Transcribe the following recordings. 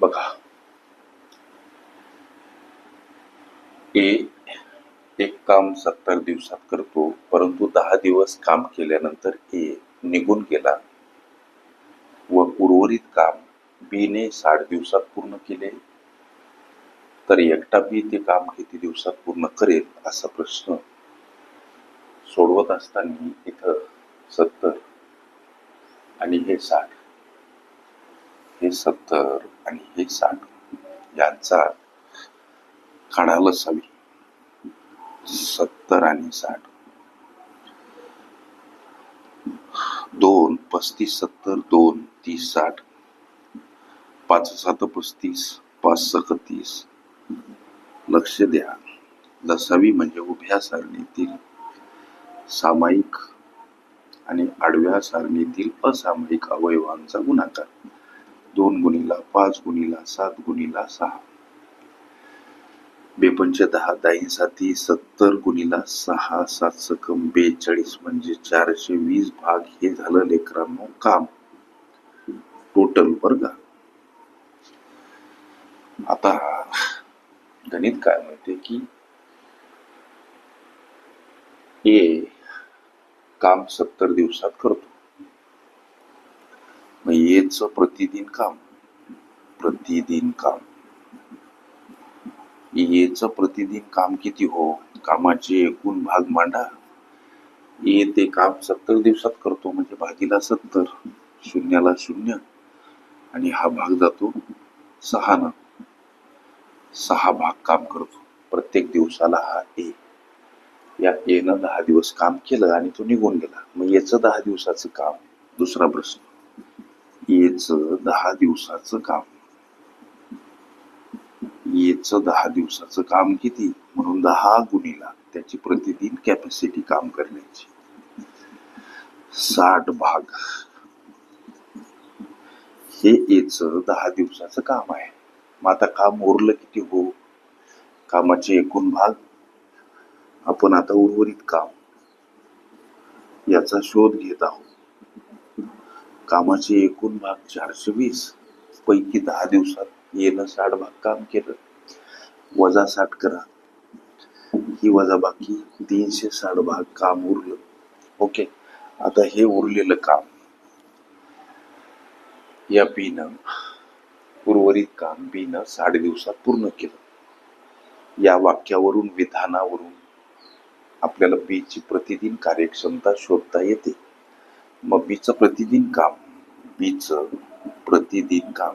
बघा. ए एक काम सत्तर दिवसात करतो परंतु दहा दिवस काम केल्यानंतर ए निघून गेला. व उर्वरित काम बी ने साठ दिवसात पूर्ण केले. तर एकटा बी ते काम किती दिवसात पूर्ण करेल असा प्रश्न सोडवत असताना इथं सत्तर आणि हे साठ. हे सत्तर आणि हे साठ यांचा काढायला हवी सत्तर आणि साठ. दोन पस्तीस सत्तर दोन तीस साठ. पाच सात पस्तीस पाच सकतीस लक्ष द्या. लसावी म्हणजे उभ्या सारणीतील सामायिक आणि आडव्या सारणीतील असामायिक अवयवांचा गुणाकार. दोन गुणीला पाच गुणीला सात गुणीला सहा. बेपंच दहा दाही साती सत्तर गुणीला सहा सात सकम बेचाळीस म्हणजे चारशे वीस भाग हे झालं लेकरांनो काम. टोटल वर्ग. आता गणित काय म्हणते की हे काम सत्तर दिवसात करतो. येच प्रतिदिन काम प्रतिदिन काम येच प्रतिदिन काम किती हो कामाचे एकूण भाग मांडा ये ते काम सत्तर दिवसात करतो म्हणजे भागीला सत्तर शून्याला शून्य आणि हा भाग जातो सहा न सहा भाग काम करतो प्रत्येक दिवसाला हा ए या एनं दहा दिवस काम केलं आणि तो निघून गेला मग याचं दहा दिवसाचं काम दुसरा प्रश्न येच दहा दिवसाचं काम. येच दहा दिवसाचं काम किती? म्हणून दहा गुणीला त्याची प्रतिदिन कॅपॅसिटी काम करण्याची. साठ भाग. हे येच दहा दिवसाचं काम आहे. मग आता काम उरलं किती हो? कामाचे एकूण भाग? आपण आता उर्वरित काम. याचा शोध घेत आहोत. कामाचे एकूण भाग चारशे वीस. पैकी दहा दिवसात येणं साठ भाग काम केलं. वजा साठ करा. ही वजा बाकी तीनशे साठ भाग काम उरलं. ओके. आता हे उरलेलं काम. या बीनं उर्वरित काम बीनं साठ दिवसात पूर्ण केलं. या वाक्यावरून विधानावरून आपल्याला बीची प्रतिदिन कार्यक्षमता शोधता येते. मग बीचं प्रतिदिन काम. बीचं प्रतिदिन काम.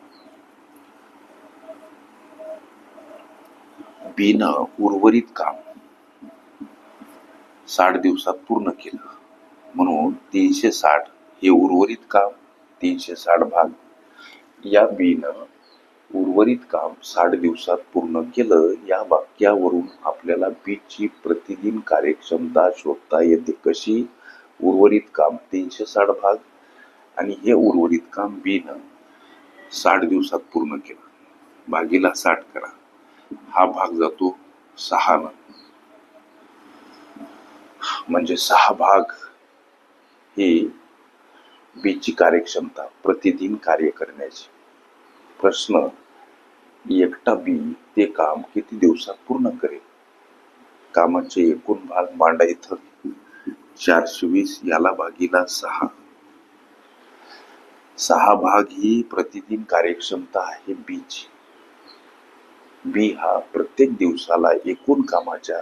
बीनं उर्वरित काम. साठ दिवसात पूर्ण केलं. म्हणून तीनशे साठ हे उर्वरित काम तीनशे साठ भाग. या बीनं उर्वरित काम साठ दिवसात पूर्ण केलं या वाक्यावरून आपल्याला बीची प्रतिदिन कार्यक्षमता शोधता येते कशी? उर्वरित काम तीनशे साठ भाग आणि हे उर्वरित काम बीनं साठ दिवसात पूर्ण केलं. भागीला साठ करा. हा भाग जातो सहा न म्हणजे सहा भाग हे बीची कार्यक्षमता प्रतिदिन कार्य करण्याची. प्रश्न एकटा बी ते काम किती दिवसात पूर्ण करेल? कामाचे एकूण भाग मांडा इथं चारशे वीस याला भागीला सहा. सहा भाग ही प्रतिदिन कार्यक्षमता आहे बीच. बी हा प्रत्येक दिवसाला एकूण कामाच्या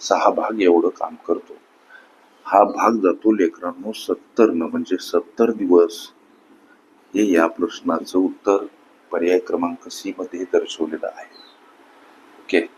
सहा भाग एवढं काम करतो. हा भाग जातो लेकरांनो सत्तर न म्हणजे सत्तर दिवस. हे या प्रश्नाचं उत्तर पर्याय क्रमांक सी मध्ये दर्शवलेलं आहे. ओके?